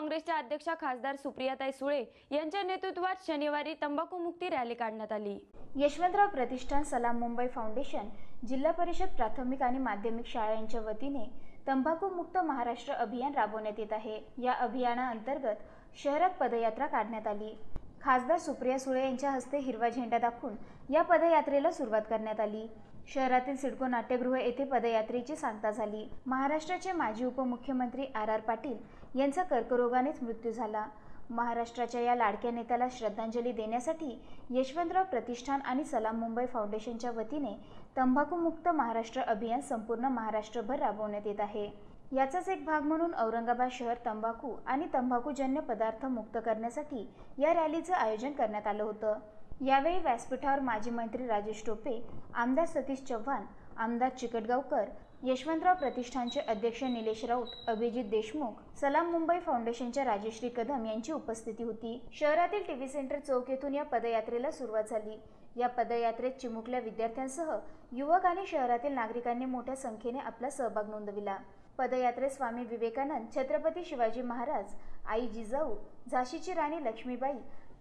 काँग्रेसच्या अध्यक्षा खासदार सुप्रियाताई सुळे यांच्या नेतृत्वात शनिवारी तंबाखू मुक्ती रॅली काढण्यात आली. यशवंतराव प्रतिष्ठान सलाम मुंबई फाउंडेशन जिल्हा परिषद प्राथमिक आणि माध्यमिक शाळा यांच्या वतीने तंबाखू मुक्त महाराष्ट्र अभियान राबवण्यात येत आहे. या अभियानाअंतर्गत शहरात पदयात्रा काढण्यात आली. खासदार सुप्रिया सुळे यांच्या हस्ते हिरवा झेंडा दाखवून या पदयात्रेला सुरुवात करण्यात आली. शहरातील सिडको नाट्यगृह येथे पदयात्रेची सांगता झाली. महाराष्ट्राचे माजी उपमुख्यमंत्री आर आर पाटील यांचा कर्करोगानेच मृत्यू झाला. महाराष्ट्राच्या या लाडक्या नेत्याला श्रद्धांजली देण्यासाठी यशवंतराव प्रतिष्ठान आणि सलाम मुंबई फाउंडेशनच्या वतीने तंबाखूमुक्त महाराष्ट्र अभियान संपूर्ण महाराष्ट्रभर राबवण्यात येत आहे. याचाच एक भाग म्हणून औरंगाबाद शहर तंबाखू आणि तंबाखूजन्य पदार्थ मुक्त करण्यासाठी या रॅलीचं आयोजन करण्यात आलं होतं. यावेळी व्यासपीठावर माजी मंत्री राजेश टोपे आमदार सतीश चव्हाण आमदार चिकटगावकर यशवंतराव प्रतिष्ठानचे अध्यक्ष निलेश राऊत अभिजित देशमुख सलाम मुंबई फाउंडेशनच्या राजश्री कदम यांची उपस्थिती होती. शहरातील टीव्ही सेंटर चौक येथून या पदयात्रेला सुरुवात झाली. या पदयात्रेत चिमुकल्या विद्यार्थ्यांसह युवक आणि शहरातील नागरिकांनी मोठ्या संख्येने आपला सहभाग नोंदविला. पदयात्रेत स्वामी विवेकानंद छत्रपती शिवाजी महाराज आई जिजाऊ झाशीची राणी लक्ष्मीबाई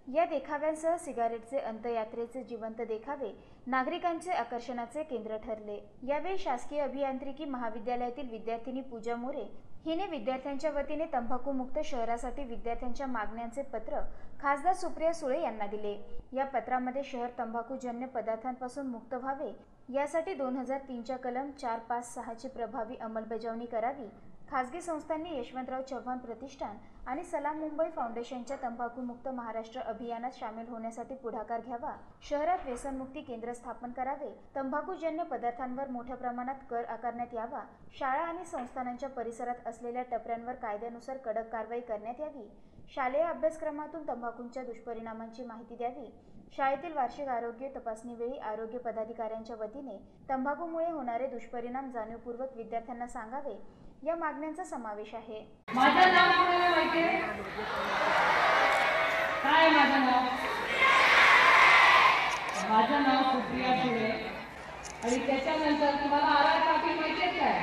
या देखाव्यांसह सिगारेटचे अंतयात्रेचे जिवंत देखावे नागरिकांचे आकर्षणाचे केंद्र ठरले. यावेळी शासकीय अभियांत्रिकी महाविद्यालयातील विद्यार्थिनी पूजा मोरे हिने विद्यार्थ्यांच्या वतीने तंबाखूमुक्त शहरासाठी विद्यार्थ्यांच्या मागण्यांचे पत्र खासदार सुप्रिया सुळे यांना दिले. या पत्रामध्ये शहर तंबाखूजन्य पदार्थांपासून मुक्त व्हावे यासाठी दोन हजार तीनच्या कलम चार पाच सहाची प्रभावी अंमलबजावणी करावी खासगी संस्थांनी यशवंतराव चव्हाण प्रतिष्ठान आणि सलाम मुंबई फाउंडेशनच्या तंबाखूमुक्त महाराष्ट्र अभियानात सामील होण्यासाठी पुढाकार घ्यावा शहरात व्यसनमुक्ती केंद्र स्थापन करावे तंबाखूजन्य पदार्थांवर मोठ्या प्रमाणात कर आकारण्यात यावा शाळा आणि संस्थानांच्या परिसरात असलेल्या टपऱ्यांवर कायद्यानुसार कडक कारवाई करण्यात यावी शालेय अभ्यासक्रमातून तंबाखूंच्या दुष्परिणामांची माहिती द्यावी शाळेतील वार्षिक आरोग्य तपासणीवेळी आरोग्य पदाधिकाऱ्यांच्या वतीने तंबाखूमुळे होणारे दुष्परिणाम जाणीवपूर्वक विद्यार्थ्यांना सांगावे या मागण्यांचा समावेश आहे. माझं नाव कोणाला माहितीये काय माझं नाव? माझं नाव सुप्रिया सुळे आणि त्याच्यानंतर तुम्हाला आर आर पाटील माहितीये काय?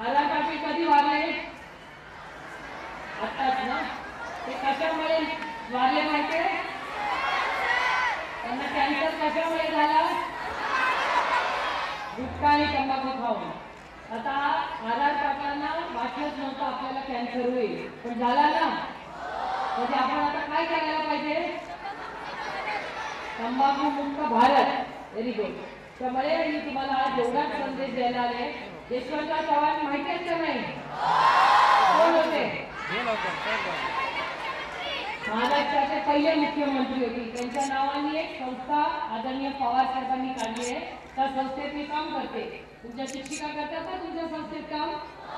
आर आर पाटील कधी वारले? आताच ना? ते कशामुळे वारले माहितीये त्यांना कॅन्सर कशामुळे झाला? गुटखा आणि तंबाखू खाऊन आता आर आर पाटलांना वाटलंच नव्हतं आपल्याला कॅन्सर होईल. पण झाला ना? म्हणजे आपण आता काय करायला पाहिजे? तंबाखू मुक्त भारत. व्हेरी गुड त्यामुळे मी तुम्हाला आज एवढाच संदेश द्यायला आले यशवंतराव चव्हाण माहिती आहेत का नाही? कोण होते? महाराष्ट्राचे पहिले मुख्यमंत्री होते. त्यांच्या नावाने एक संस्था आदरणीय पवार साहेबांनी काढली आहे. त्या संस्थेत मी काम करते. तुमच्या शिक्षिका करतात का तुमच्या संस्थेत काम?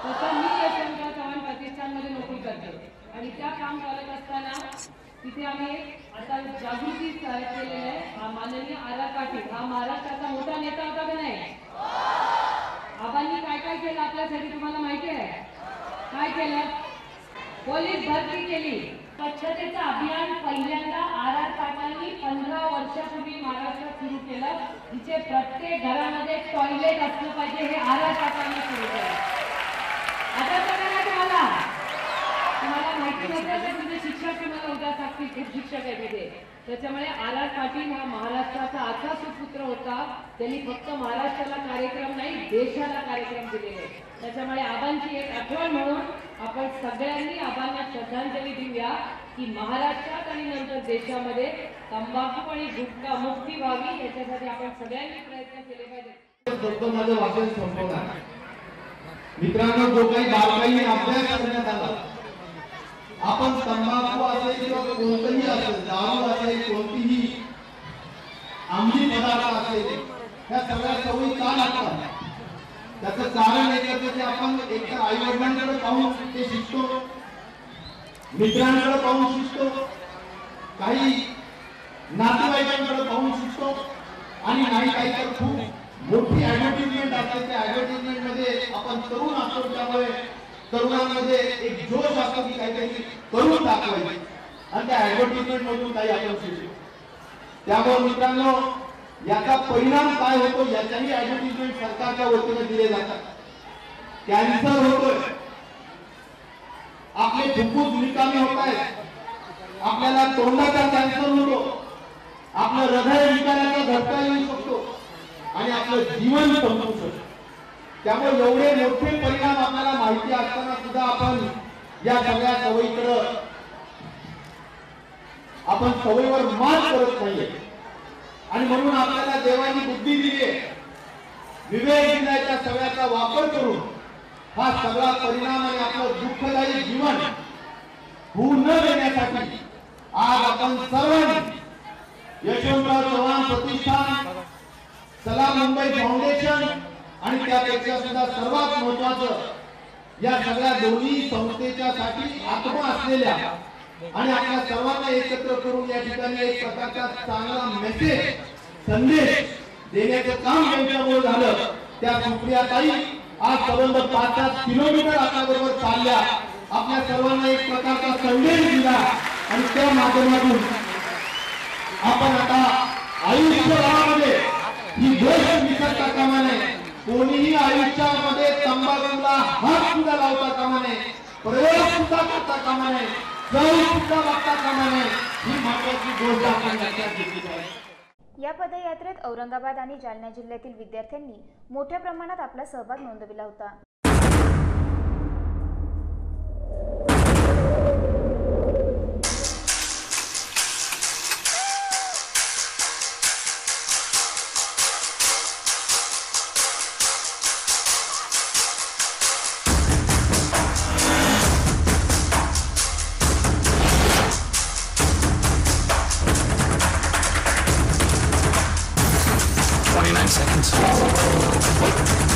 तसं मी यशवंतराव चव्हाण प्रतिष्ठानमध्ये नोकरी करते. आणि त्या काम करत असताना तिथे आम्ही आता जागृती केलेली आहे. हा माननीय आर आर पाटील. हा महाराष्ट्राचा मोठा नेता होता का नाही? आबांनी काय काय केलं आपल्यासाठी तुम्हाला माहिती आहे? काय केलं? पोलीस भरती केली. स्वच्छतेचं अभियान पहिल्यांदा आर आर पाटलांनी पंधरा वर्षापूर्वी महाराष्ट्रात सुरू केलं. तिचे प्रत्येक घरामध्ये टॉयलेट असलं पाहिजे हे आर आर पाटलांनी सुरू केलं. आता बघा तुम्हाला तुम्हाला माहिती नसेल तर तुमचे शिक्षक तुम्हाला उद्या सांगतील शिक्षक आहे तिथे. त्याच्यामुळे आर आर पाटील हा महाराष्ट्राचा असा सुपुत्र होता. त्यांनी फक्त महाराष्ट्राला कार्यक्रम नाही देशाला कार्यक्रम दिलेले त्याच्यामुळे आबांची एक आठवण म्हणून आपण सगळ्यांनी आबांना श्रद्धांजली देऊया की महाराष्ट्रात आणि नंतर देशामध्ये तंबाखू आणि गुटखा मुक्ती व्हावी याच्यासाठी आपण सगळ्यांनी प्रयत्न केले पाहिजेत. माझं वाचन संपवणार. मित्रांनो जो काही बारकाईने अभ्यास करण्यात आला. आपण तंबाखू असेल किंवा कोणतंही असेल दारू असेल कोणतीही अंमली पदार्थ असेल या सगळ्या सवयी का लागतात? त्याचं कारण एकच की आपण एकतर आई वडिलांकडे पाहून ते शिकतो मित्रांकडे पाहून शिकतो काही नातेवाईकांकडे पाहून शिकतो आणि नाही काही तर खूप मोठी ऍडव्हर्टिजमेंट असते त्या ऍडव्हर्टिजमेंटमध्ये आपण तरुण असतो त्यामुळे तरुणांमध्ये एक जोश असतो की काहीतरी करून दाखवायचे. आणि त्या ऍडव्हर्टिजमेंट मधून काही आपण शिकतो त्यामुळे मित्रांनो याचा परिणाम काय होतो याच्याही ऍडव्हर्टिजमेंट सरकारच्या वतीने दिले जातात. कॅन्सर होतोय. आपले फुफ्फुस निकामी होत आहेत आपल्याला तोंडाचा कॅन्सर होतो. आपलं हृदय विकाराचा धक्का येऊ शकतो. आणि आपलं जीवन संपू त्यामुळे एवढे मोठे परिणाम आपल्याला माहिती असताना सुद्धा आपण या सगळ्या सवयीकडं आपण सवयीवर मात करत नाहीये. आणि म्हणून आपल्याला देवानी बुद्धी दिली आहे विवेक दिल्याच्या सगळ्याचा वापर करून हा सगळा परिणाम आणि आपलं दुःखदायी जीवन होऊ न देण्यासाठी आज आपण सर्वांनी यशवंतराव चव्हाण प्रतिष्ठान सला मुंबई फाउंडेशन आणि त्यापेक्षा सुद्धा सर्वात महत्वाचं या सगळ्या दोन्ही संस्थेच्या साठी आत्मा असलेल्या आणि आपल्या सर्वांना एकत्र करून या ठिकाणी एक प्रकारचा चांगला मेसेज संदेश देण्याचं काम त्यांच्यामुळे झालं. त्या सुप्रियाताई आज संबंध पाच सात किलोमीटर आपल्याबरोबर चालल्या. आपल्या सर्वांना एक प्रकारचा संदेश दिला आणि त्या माध्यमातून आपण आता आयुष्यभरामध्ये ही गोष्ट कोणीही आयुष्यामध्ये तंबाखूला हात सुद्धा लावता कामा नये प्रयोग सुद्धा करता कामा नये चव सुद्धा वागता कामा नये ही महत्वाची गोष्ट आपण लक्षात घेतली पाहिजे. या पदयात्रेत औरंगाबाद आणि जालना जिल्ह्यातील विद्यार्थ्यांनी मोठ्या प्रमाणात आपला सहभाग नोंदविला होता. seconds.